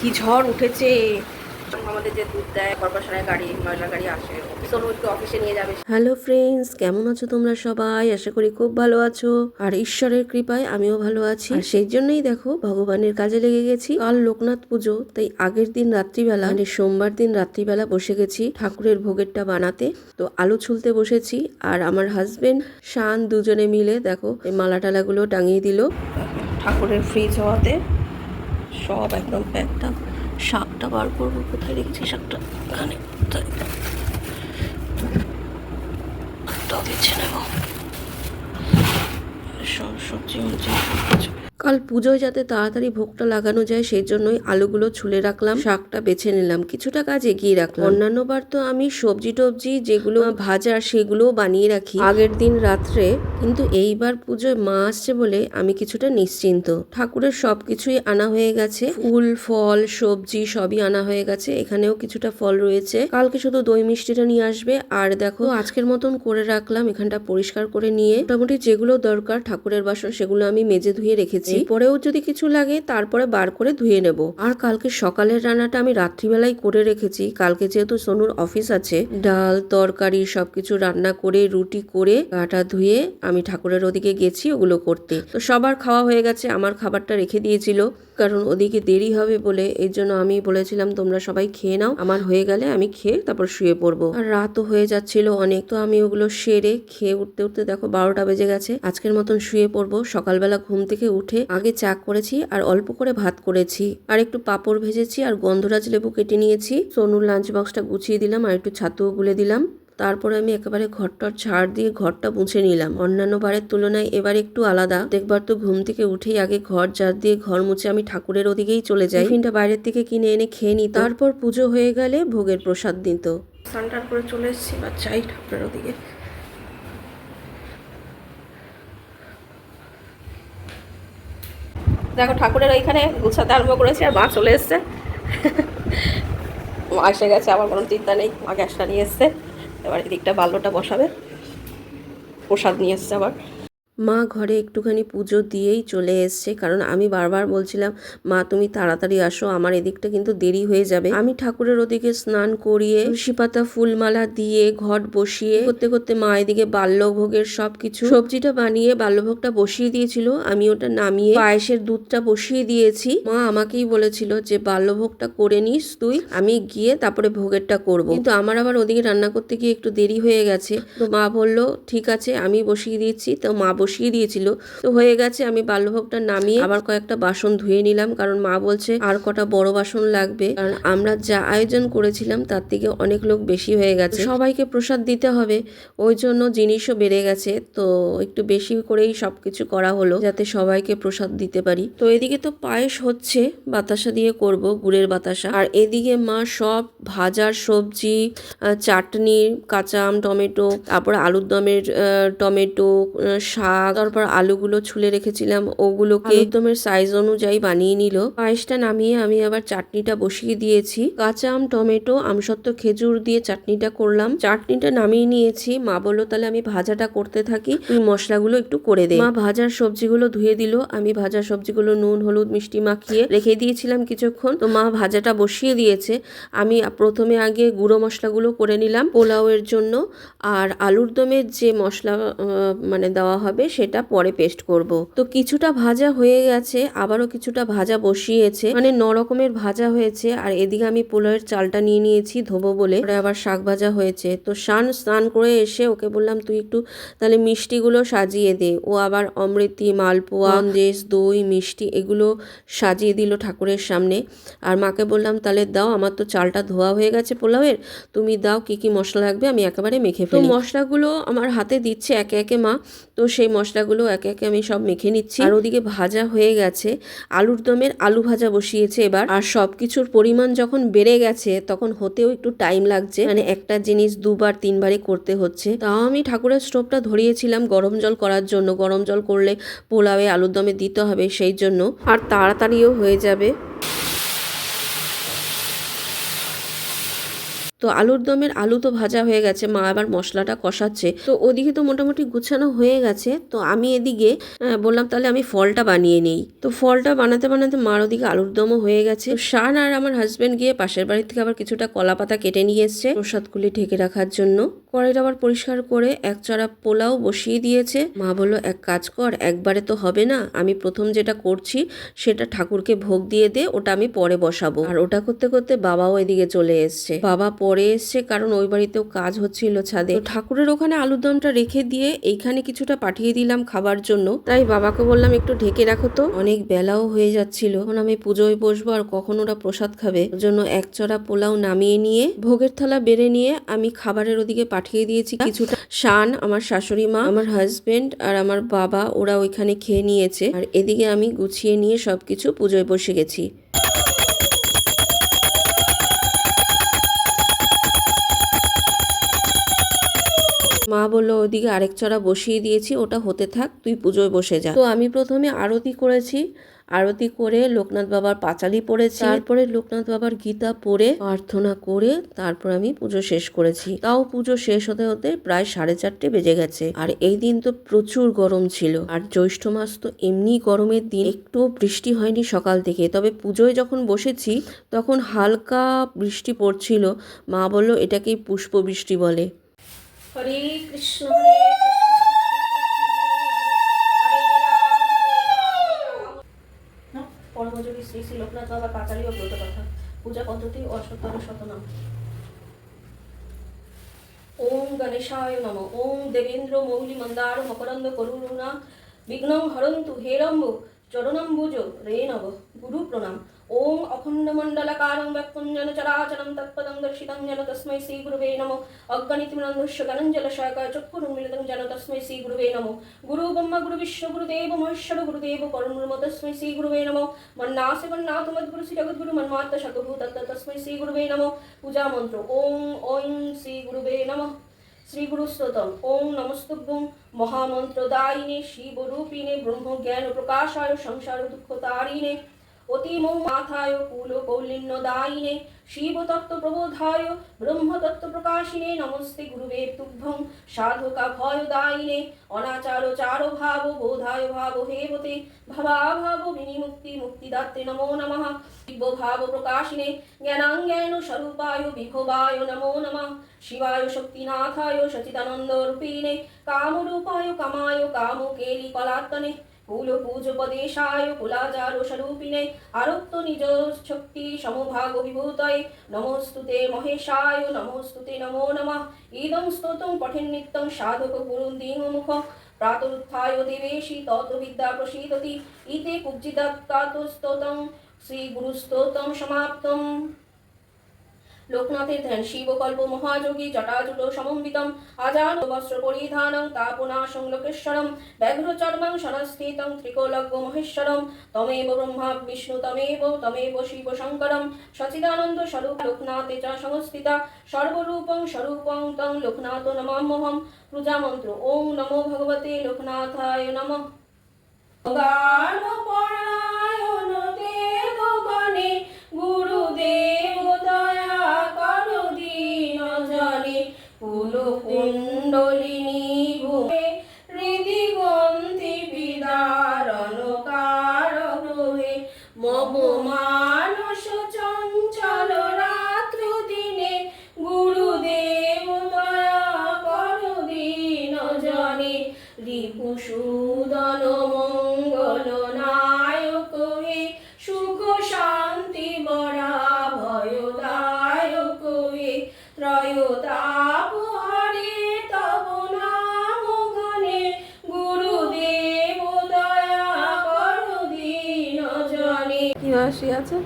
কি ঝড় উঠেছে? আমাদের যে দুধ দেয় কর্পোরেশনের গাড়ি ময়লা গাড়ি আসে সোনু একটু অফিসে নিয়ে যাবে। হ্যালো ফ্রেন্ডস কেমন আছো তোমরা সবাই? আশা করি খুব ভালো আছো। আর ঈশ্বরের কৃপায় আমিও ভালো আছি। আর সেই জন্যই দেখো ভগবানের কাজে লেগে গেছি। কাল লোকনাথ পুজো তাই আগের দিন রাত্রিবেলা মানে সোমবার দিন রাত্রিবেলা বসে গেছি ঠাকুরের ভোগেরটা বানাতে। তো আলু ছুলতে বসেছি আর আমার হাজবেন্ড শান দুজনে মিলে দেখো এই মালা টালাগুলো টাঙিয়ে দিল। ঠাকুরের ফ্রিজ হওয়াতে সব একদম একদম শাকটা বার করব। কোথায় রেখেছি শাকটা? এখানে তাও বেছে নেব। সব সবজি মবজি সব কিছু কাল পুজোয় যাতে তাড়াতাড়ি ভোগটা লাগানো যায় সেই জন্যই আলুগুলো ছুলে রাখলাম শাকটা বেছে নিলাম কিছুটা কাজ এগিয়ে রাখলাম। অন্যান্য বার তো আমি সবজি টবজি যেগুলো ভাজা সেগুলোও বানিয়ে রাখি। আগের দিন রাত্রে কিন্তু এইবার পুজোয় মা আসছে বলে আমি কিছুটা নিশ্চিন্ত। ঠাকুরের সবকিছুই আনা হয়ে গেছে। ফুল ফল সবজি সবই আনা হয়ে গেছে এখানেও কিছুটা ফল রয়েছে। কালকে শুধু দই মিষ্টিটা নিয়ে আসবে আর দেখো আজকের মতন করে রাখলাম এখানটা পরিষ্কার করে নিয়ে। মোটামুটি যেগুলো দরকার ঠাকুরের বাসন সেগুলো আমি মেজে ধুয়ে রেখেছি। পরেও যদি কিছু লাগে, তারপরে বার করে ধুয়ে নেব। আর কালকে সকালের রান্নাটা আমি রাত্রিবেলায় করে রেখেছি। কালকে যেহেতু সোনুর অফিস আছে, ডাল, তরকারি সবকিছু রান্না করে, রুটি করে, গাটা ধুয়ে আমি ঠাকুরের ওদিকে গেছি ওগুলো করতে। তো সবার খাওয়া হয়ে গেছে, আমার খাবারটা রেখে দিয়েছিল। কারণ ওদিকে দেরি হবে বলে এই জন্য আমি বলেছিলাম, তোমরা সবাই খেয়ে নাও। আমার হয়ে গেলে আমি খেয়ে তারপর শুয়ে পড়ব। আর রাতও হয়ে যাচ্ছিল অনেক। তো আমি ওগুলো সেরে খেয়ে উঠতে উঠতে দেখো বারোটা বেজে গেছে। আজকের মতন শুয়ে পড়ব। সকালবেলা ঘুম থেকে উঠে আগে চা করেছি আর অল্প করে ভাত করেছি। আর একটু পাঁপড় ভেজেছি আর গন্ধরাজ লেবু কেটে নিয়েছি। সোনুর লাঞ্চ বক্সটা গুছিয়ে দিলাম আর একটু ছাতুও গুলে দিলাম। তারপরে আমি একেবারে ঘরটার ছাড় দিয়ে ঘরটা মুছে নিলাম। অন্যান্য বারের তুলনায় এবার একটু আলাদা। দেখবার তো ঘুম থেকে উঠেই আগে ঘর ঝাড় দিয়ে ঘর মুছে আমি ঠাকুরের ওদিকেই চলে যাই। টিফিনটা বাইরের থেকে কিনে এনে খেয়ে নিই তারপর পুজো হয়ে গেলে ভোগের প্রসাদ দিত স্নান করে চলে এসেছি বা চাই ঠাকুরের ওদিকে। দেখো, ঠাকুরের ওইখানে গুছাতে আরম্ভ করেছি আর মা চলে এসছে। মা এসে গেছে আমার কোনো চিন্তা নেই, মা গ্যাসটা নিয়ে এসছে। এবার এদিকটা বাল্যটা বসাবে। প্রসাদ নিয়ে এসছে আবার। মা ঘরে একটুখানি পুজো দিয়েই চলে এসছে। কারণ আমি বারবার বলছিলাম, মা, তুমি তাড়াতাড়ি আসো, আমার এদিকটা কিন্তু দেরি হয়ে যাবে। আমি ঠাকুরের ওদিকে স্নান করিয়ে তুলসী পাতা ফুলমালা দিয়ে ঘট বসিয়ে, করতে করতে মা এদিকে বাল্যভোগের সব কিছু সবজিটা বানিয়ে, বাল্যভোগটা বসিয়ে দিয়েছিল। আমি ওটা নামিয়ে পায়েসের দুধটা বসিয়ে দিয়েছি। মা আমাকেই বলেছিল যে, বাল্যভোগটা করে নিস তুই, আমি গিয়ে তারপরে ভোগেরটা করব। কিন্তু আমার আবার ওদিকে রান্না করতে গিয়ে একটু দেরি হয়ে গেছে। তো মা বলল, ঠিক আছে, আমি বসিয়ে দিচ্ছি। তো মা বসিয়ে দিয়েছিল। তো হয়ে গেছে, আমি বাল্যভোগটা নামিয়ে আবার কয়েকটা বাসন ধুয়ে নিলাম, কারণ মা বলছে আর কটা বড় বাসন লাগবে। কারণ আমরা যা আয়োজন করেছিলাম, তার থেকে অনেক লোক বেশি হয়ে গেছে। সবাইকে প্রসাদ দিতে হবে, ওই জন্য জিনিসও বেড়ে গেছে। তো একটু বেশি করেই সব কিছু করা হলো, যাতে সবাইকে প্রসাদ দিতে পারি। তো এদিকে তো পায়েস হচ্ছে, বাতাসা দিয়ে করব গুড়ের বাতাসা। আর এদিকে মা সব ভাজার সবজি চাটনি, কাঁচা আম, টমেটো, তারপর আলুর দমের টমেটো শাক তারপর আলুগুলো ছুলে রেখেছিলাম ওগুলোকে একদমের সাইজ অনুযায়ী বানিয়ে নিল। পায়েসটা নামিয়ে আমি আবার চাটনিটা বসিয়ে দিয়েছি। কাঁচা আম টমেটো আমসত্ত্ব খেজুর দিয়ে চাটনিটা করলাম। চাটনিটা নামিয়ে নিয়েছি। মা বলল তাহলে আমি ভাজাটা করতে থাকি। তুই মশলাগুলো একটু করে দে। মা ভাজার সবজিগুলো ধুয়ে দিল। আমি ভাজার সবজিগুলো নুন হলুদ মিষ্টি মাখিয়ে রেখে দিয়েছিলাম কিছুক্ষণ। তো মা ভাজাটা বসিয়ে দিয়েছে। আমি প্রথমে আগে গুঁড়ো মশলাগুলো করে নিলাম পোলাওয়ের জন্য। আর আলুর দমের যে মশলা মানে দেওয়া হবে সেটা পরে পেস্ট করব। তো কিছুটা ভাজা হয়ে গেছে আবারও কিছুটা ভাজা বসিয়েছে। মানে ন রকমের ভাজা হয়েছে আর এদিকে আমি পোলাওয়ের চালটা নিয়ে নিয়েছি ধোবো বলে। আবার শাক ভাজা হয়েছে। তো শান স্নান করে এসে ওকে বললাম তুই একটু তাহলে মিষ্টিগুলো সাজিয়ে দে। ও আবার অমৃতি মালপোয়া সন্দেশ দই মিষ্টি এগুলো সাজিয়ে দিল ঠাকুরের সামনে। আর মাকে বললাম তাহলে দাও আমার তো চালটা ধোয়া হয়ে গেছে পোলাওয়ের। তুমি দাও কি কি মশলা লাগবে আমি একেবারে মেখে ফেলি। তো মশলাগুলো আমার হাতে দিচ্ছে একে একে মা। তো সেই মশলাগুলো একে একে আমি সব মেখে নিচ্ছি। আর ওদিকে ভাজা হয়ে গেছে। আলুর দমের আলু ভাজা বসিয়েছে এবার। আর সব কিছুর পরিমাণ যখন বেড়ে গেছে, তখন হতেও একটু টাইম লাগছে। মানে একটা জিনিস দুবার, তিনবারে করতে হচ্ছে। তাও আমি ঠাকুরের স্টোভটা ধরিয়েছিলাম গরম জল করার জন্য। গরম জল করলে পোলাওয়ে আলুর দমে দিতে হবে সেই জন্য। আর তাড়াতাড়িও হয়ে যাবে। তো আলুর দমের আলু তো ভাজা হয়ে গেছে, মা আবার মশলাটা কষাচ্ছে। তো ওদিকে তো মোটামুটি গুছানো হয়ে গেছে, তো আমি এদিকে বললাম তাহলে আমি ফলটা বানিয়ে নেই। তো ফলটা বানাতে বানাতে মার ওদিকে আলুর দমও হয়ে গেছে। শান আর আমার হাজব্যান্ড গিয়ে পাশের বাড়ি থেকে আবার কিছুটা কলা পাতা কেটে নিয়ে এসছে প্রসাদগুলি ঢেকে রাখার জন্য। কড়াইটা আবার পরিষ্কার করে এক চড়া পোলাও বসিয়ে দিয়েছে। মা বলল, এক কাজ কর, একবারে তো হবে না। আমি প্রথম যেটা করছি সেটা ঠাকুরকে ভোগ দিয়ে দে, ওটা আমি পরে বসাবো। আর ওটা করতে করতে বাবাও এদিকে চলে এসছে। বাবা পরে এসছে, কারণ ওই বাড়িতেও কাজ হচ্ছিল ছাদে। ঠাকুরের ওখানে আলুর দমটা রেখে দিয়ে এইখানে কিছুটা পাঠিয়ে দিলাম খাবার জন্য। তাই বাবাকে বললাম, একটু ঢেকে রাখো তো। অনেক বেলাও হয়ে যাচ্ছিল। এখন আমি পুজোয় বসবো আর কখন ওরা প্রসাদ খাবে। জন্য এক চড়া পোলাও নামিয়ে নিয়ে ভোগের থালা বেড়ে নিয়ে আমি খাবারের ওদিকে পাঠিয়ে দিয়েছি কিছুটা। শান, আমার শাশুড়ি মা, আমার হাজবেন্ড আর আমার বাবা, ওরা ওইখানে খেয়ে নিয়েছে। আর এদিকে আমি গুছিয়ে নিয়ে সবকিছু পুজোয় বসে গেছি। মা বলল, ওদিকে আরেক চড়া বসিয়ে দিয়েছি, ওটা হতে থাক, তুই পুজোয় বসে যা। তো আমি প্রথমে আরতি করেছি, আরতি করে লোকনাথ বাবার পাঁচালি পড়েছি। তারপরে লোকনাথ বাবার গীতা পড়ে, প্রার্থনা করে তারপর আমি পুজো শেষ করেছি। তাও পুজো শেষ হতে হতে প্রায় সাড়ে চারটে বেজে গেছে। আর এই দিন তো প্রচুর গরম ছিল। আর জ্যৈষ্ঠ মাস তো এমনি গরমের দিন, একটু বৃষ্টি হয়নি সকাল থেকে। তবে পুজোয় যখন বসেছি, তখন হালকা বৃষ্টি পড়ছিল। মা বলল, এটাকেই পুষ্প বৃষ্টি বলে। হরে কৃষ্ণ, হরে পরমযোগী শ্রী শ্রী লোকনাথ বাবা পাঁচালী ও ব্রত কথা। পূজা পদ্ধতি ও অশ্বত্তর শতনাম। ওম গণেশায় নম। ওম দেবেন্দ্র মৌলি মন্দার মকরন্দ করুণা। বিঘ্নং হরন্তু হেরম্ব চরণম্বুজ রে নব গুরু প্রণাম ওম অখণ্ডমণ্ডলাকারং ব্যক্তঞ্জন চরাচরং তৎপদং দর্শিতং যেন তস্মৈ শ্রী গুরুবে নমো অজ্ঞানিতিমনন্দস্য গণঞ্জল সহায় চক্ষুরুমিলিতং যেন তস্মৈ শ্রী গুরুবে নমো গুরু ব্রহ্মা গুরু বিশ্ব গুরুদেব মহেশ্বর গুরুদেব পরমব্রহ্ম তস্মৈ শ্রী গুরুবে নমো মন্নাসে মন্নাথ মদ্গুরু শ্রী জগদ্গুরু মন্মাত্ত শতভূত তস্মৈ শ্রী গুরুবে নমো পূজা মন্ত্র ওম ঐং শ্রী গুরুবে নমঃ শ্রী গুরু স্তোতম ওম নমস্তুভ্যং মহামন্ত্রদায়িনে শিবরূপিণে ব্রহ্মজ্ঞান প্রকাশায় সংসার দুঃখতারিণে অতিমৌ মাথায় কুল কৌলিন্যদায়িনে শিবতত্ত্ব প্রবোধায় ব্রহ্মতত্ত্ব প্রকাশিনে নমস্তে গুরুবে তুভ্যং সাধকা ভয়দায়িনে অনাচার চার ভাব বোধায় ভাব হেবতে ভবাভাব বিনিমুক্তি মুক্তিদাত্রে নমো নমঃ। দিব্য ভাব প্রকাশিনে জ্ঞানাজ্ঞান স্বরূপায় বিভবায় নমো নমঃ। শিবায় শক্তিনাথায় সচিদানন্দ রূপিণে কামরূপায় কামায় কামকেলি কলাত্তনে কুল পূজোপদেশায় কুলাচার স্বরূপিণে আরক্ত নিজ শক্তি সমভাগ বিভূতয়ে নমস্তুতে মহেশায় নমস্তুতে নমো নমঃ ইদং স্তোতং পঠেন নিত্যং সাধক গুরুং দীনমুখ প্রাতরুত্থায় দেবেশি তত বিদ্যা প্রসীদতি ইতে শ্রীগুরুস্তোতং সমাপ্তম লোকনাথের ধ্যান শিবকল্প মহাযোগী জটাজুট সমন্বিতম আজান বস্ত্র পরিধানং তাপনাশং লোকেশ্বরম ব্যাঘ্রচর্মং সনস্থিতং ত্রিকোলজ্ঞ মহেশ্বরম তমেব ব্রহ্মা বিষ্ণু তমেব তমেব শিব শঙ্করম সচিদানন্দ স্বরূপ লোকনাথে চ সংস্থিতা সর্বরূপং স্বরূপং তং লোকনাথ নমাম্যহম পূজামন্ত্র ওং নমো ভগবতে লোকনাথায় নমঃ গান পরায়ণ গুরুদেব কুণ্ডলিনী ভূমে হৃদি গ্রন্থি বিদারণ কারণ মম মানস চঞ্চল রাত্র দিনে গুরুদেব দয়া করো দীন জনে। রিপুসূদন মঙ্গল নায়ক হে, সুখ শান্তি বরা ভয়দায়ক হে। ত্রয়তাপ জনে আছে?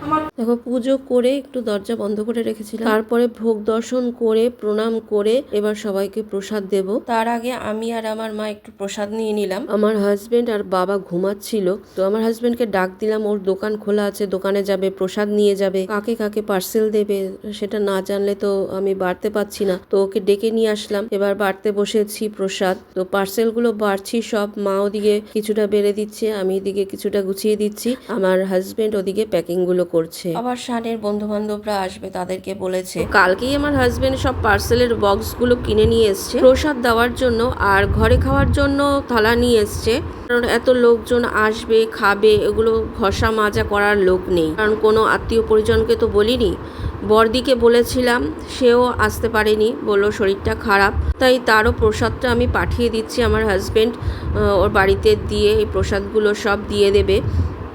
আছে দেখো, পুজো করে একটু দরজা বন্ধ করে রেখেছিলাম। তারপরে ভোগ দর্শন করে, প্রণাম করে এবার সবাইকে প্রসাদ দেব। তার আগে আমি আর আমার মা একটু প্রসাদ নিয়ে নিলাম। আমার হাজবেন্ড আর বাবা ঘুমাচ্ছিল, তো আমার হাজবেন্ডকে ডাক দিলাম, ওর দোকান খোলা আছে, দোকানে যাবে, প্রসাদ নিয়ে যাবে। কাকে কাকে পার্সেল দেবে, সেটা না জানলে তো আমি বাড়তে পারছি না। তো ওকে ডেকে নিয়ে আসলাম। এবার বাড়তে বসেছি প্রসাদ। তো পার্সেলগুলো বাড়ছি সব, মা ওদিকে কিছুটা বেড়ে দিচ্ছে, আমি এদিকে কিছুটা গুছিয়ে দিচ্ছি। আমার হাজবেন্ড ওদিকে প্যাকিংগুলো করছে। আবার শানের বন্ধু বান্ধবরা আসবে তাদেরকে বলেছে। কালকেই আমার হাজবেন্ড সব পার্সেলের বক্সগুলো কিনে নিয়ে এসছে। প্রসাদ দেওয়ার জন্য আর ঘরে খাওয়ার জন্য থালা নিয়ে এসছে। কারণ এত লোকজন আসবে খাবে এগুলো ঘষা মাজা করার লোক নেই। কারণ কোনো আত্মীয় পরিজনকে তো বলিনি। বর্দিকে বলেছিলাম সেও আসতে পারেনি। বলল শরীরটা খারাপ। তাই তারও প্রসাদটা আমি পাঠিয়ে দিচ্ছি আমার হাজবেন্ড ওর বাড়িতে দিয়ে এই প্রসাদগুলো সব দিয়ে দেবে।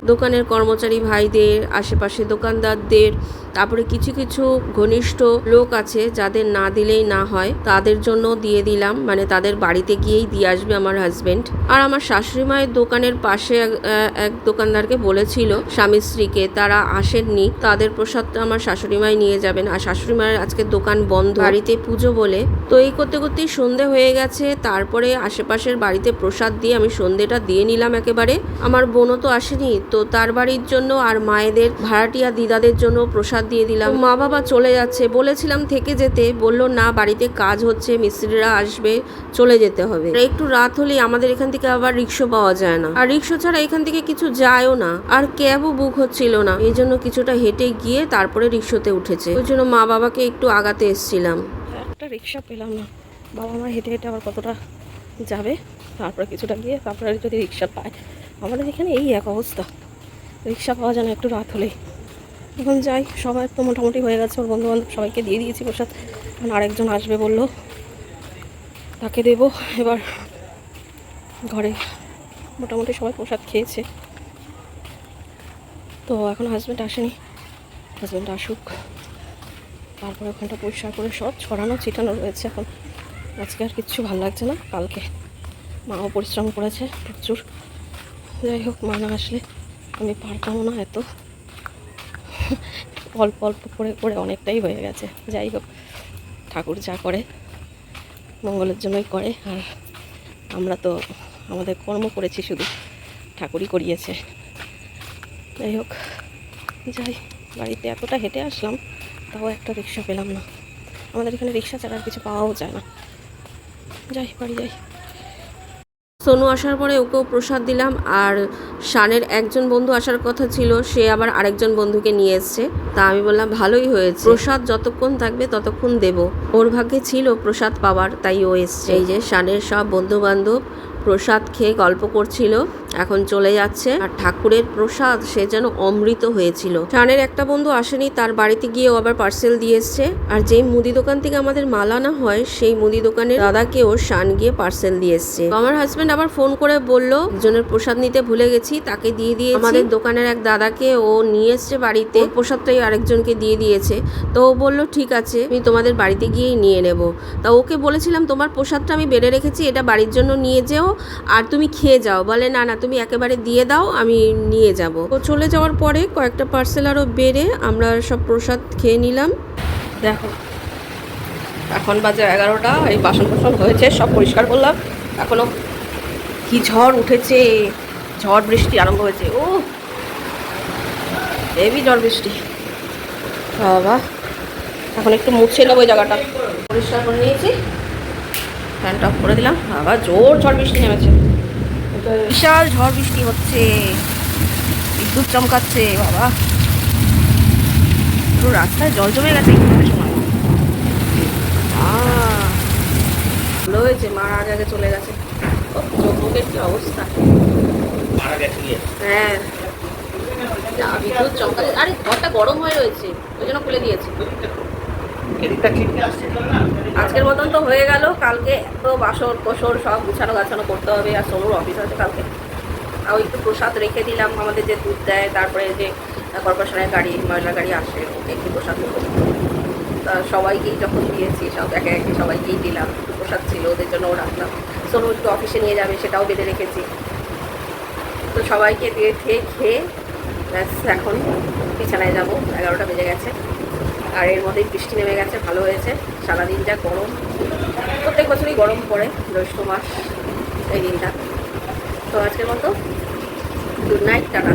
দোকানের কর্মচারী ভাইদের আশেপাশে দোকানদারদের তারপরে কিছু কিছু ঘনিষ্ঠ লোক আছে যাদের না দিলেই না হয়, তাদের জন্য দিয়ে দিলাম। মানে তাদের বাড়িতে গিয়েই দিয়ে আসবে আমার হাজবেন্ড আর আমার শাশুড়ি মায়ের দোকানের পাশে এক- দোকানদারকে বলেছিল, স্বামী স্ত্রীকে, তারা আসেননি, তাদের প্রসাদটা আমার শাশুড়ি মাই নিয়ে যাবেন। আর শাশুড়ি মায়ের আজকে দোকান বন্ধ। বাড়িতে পুজো বলে। তো এই করতে করতেই সন্ধে হয়ে গেছে। তারপরে আশেপাশের বাড়িতে প্রসাদ দিয়ে আমি সন্ধেটা দিয়ে নিলাম একেবারে। আমার বোনও তো আসেনি। তো তার বাড়ির জন্য আর মায়েদের, ভাড়াটিয়া দিদাদের জন্য প্রসাদ দিয়ে দিলাম। মা বাবা চলে যাচ্ছে। বলেছিলাম থেকে যেতে। বলল, না, বাড়িতে কাজ হচ্ছে, মিস্ত্রিরা আসবে, চলে যেতে হবে। একটু রাত হলেই আমাদের এখান থেকে আবার রিক্সা পাওয়া যায় না। আর রিক্সা ছাড়া এখান থেকে কিছু যায়ও না। আর ক্যাবও বুক হচ্ছিল না। এই জন্য কিছুটা হেঁটে গিয়ে তারপরে রিক্সাতে উঠেছে। ওই জন্য মা বাবাকে একটু আগাতে এসছিলাম। একটা রিক্সা পেলাম না। বাবা মা হেঁটে হেঁটে আবার কতটা যাবে? তারপরে কিছুটা গিয়ে তারপরে যদি রিক্সা পায়। আমাদের এখানে এই এক অবস্থা। রিক্সা পাওয়া যায় না একটু রাত হলেই। এখন যাই সবাই তো মোটামুটি হয়ে গেছে, ওর বন্ধু বান্ধব সবাইকে দিয়ে দিয়েছি প্রসাদ। এখন আরেকজন আসবে বলল, তাকে দেব। এবার ঘরে মোটামুটি সবাই প্রসাদ খেয়েছে। তো এখন হাজব্যান্ড আসেনি। হাজব্যান্ড আসুক। তারপরে ওখানটা পরিষ্কার করে সব ছড়ানো, ছিটানো রয়েছে এখন। আজকে আর কিচ্ছু ভালো লাগছে না, কালকে মাও পরিশ্রম করেছে প্রচুর। যাই হোক, মা না আসলে আমি পারতামও না এত। অল্প অল্প করে করে অনেকটাই হয়ে গেছে। যাই হোক, ঠাকুর যা করে, মঙ্গলের জন্যই করে। আর আমরা তো আমাদের কর্ম করেছি শুধু, ঠাকুরই করিয়েছে। যাই হোক, যাই, বাড়িতে এতটা হেঁটে আসলাম, তাও একটা রিক্সা পেলাম না। আমাদের এখানে রিক্সা ছাড়া আর কিছু পাওয়াও যায় না। যাই, বাড়ি যাই। সোনু আসার পরে ওকেও প্রসাদ দিলাম আর শানের একজন বন্ধু আসার কথা ছিল, সে আবার আরেকজন বন্ধুকে নিয়ে এসছে। তা আমি বললাম, ভালোই হয়েছে। প্রসাদ যতক্ষণ থাকবে ততক্ষণ দেব। ওর ভাগ্যে ছিল প্রসাদ পাওয়ার, তাই ও এসছে। এই যে শানের সব বন্ধু বান্ধব প্রসাদ খেয়ে গল্প করছিল, এখন চলে যাচ্ছে। আর ঠাকুরের প্রসাদ, সে যেন অমৃত হয়েছিল। শানের একটা বন্ধু আসেনি, তার বাড়িতে গিয়ে আবার পার্সেল দিয়ে এসছে। আর যেই মুদি দোকান থেকে আমাদের মাল আনা হয়, সেই মুদি দোকানের দাদাকেও শান গিয়ে পার্সেল দিয়ে এসছে। আমার হাজবেন্ড আবার ফোন করে বলল একজনের প্রসাদ নিতে ভুলে গেছি, তাকে দিয়ে দিয়ে আমাদের দোকানের এক দাদাকে ও নিয়ে এসছে বাড়িতে। প্রসাদটাই আরেকজনকে দিয়ে দিয়েছে। তো ও বলল, ঠিক আছে, আমি তোমাদের বাড়িতে গিয়েই নিয়ে নেব। তা ওকে বলেছিলাম, তোমার প্রসাদটা আমি বেড়ে রেখেছি, এটা বাড়ির জন্য নিয়ে যেও। আর তুমি খেয়ে যাও। বলে, না না, তুমি একেবারে দিয়ে দাও, আমি নিয়ে যাব। তো চলে যাওয়ার পরে কয়েকটা পার্সেল আরও বেড়ে আমরা সব প্রসাদ খেয়ে নিলাম। দেখো, এখন বাজে এগারোটা, এই বাসন টাসন হয়েছে, সব পরিষ্কার করলাম। এখনও কি ঝড় উঠেছে? ঝড় বৃষ্টি আরম্ভ হয়েছে। ও, হেভি ঝড় বৃষ্টি। বাবা, এখন একটু মুছে নেব ওই জায়গাটা। পরিষ্কার করে নিয়েছি। ফ্যানটা অফ করে দিলাম। আবার জোর ঝড় বৃষ্টি নেমেছে। বিশাল ঝড় বৃষ্টি হচ্ছে। বিদ্যুৎ চমকাচ্ছে বাবা। পুরো রাস্তায় জল জমে গেছে সময়। ভালো হয়েছে মা আজ আগে চলে গেছে। চোখ মুখের কি অবস্থা? হ্যাঁ। বিদ্যুৎ চমকাচ্ছে আরে ঘরটা গরম হয়ে রয়েছে ওই জন্য খুলে দিয়েছি। আজকের মতন তো হয়ে গেল, কালকে তো বাসন কোসর সব গুছানো গাছানো করতে হবে আর সোনুর অফিস আছে কালকে। আর একটু প্রসাদ রেখে দিলাম, আমাদের যে দুধ দেয়, তারপরে যে কর্পোরেশনের গাড়ি ময়লা গাড়ি আসে, ওকে একটু প্রসাদ তা সবাইকেই যখন দিয়েছি, সব একে একে সবাইকেই দিলাম প্রসাদ ছিল, ওদের জন্য রাখলাম। সোনু একটু অফিসে নিয়ে যাবে, সেটাও বেঁধে রেখেছি। তো সবাইকে দিয়ে খেয়ে খেয়ে, ব্যাস, এখন বিছানায় যাব, এগারোটা বেজে গেছে। আর এর মধ্যেই বৃষ্টি নেমে গেছে, ভালো হয়েছে। সারাদিন যা গরম, প্রত্যেক বছরই গরম পড়ে, জ্যৈষ্ঠ মাস, এই দিনটা। তো আজকের মতো গুড নাইট টাটা।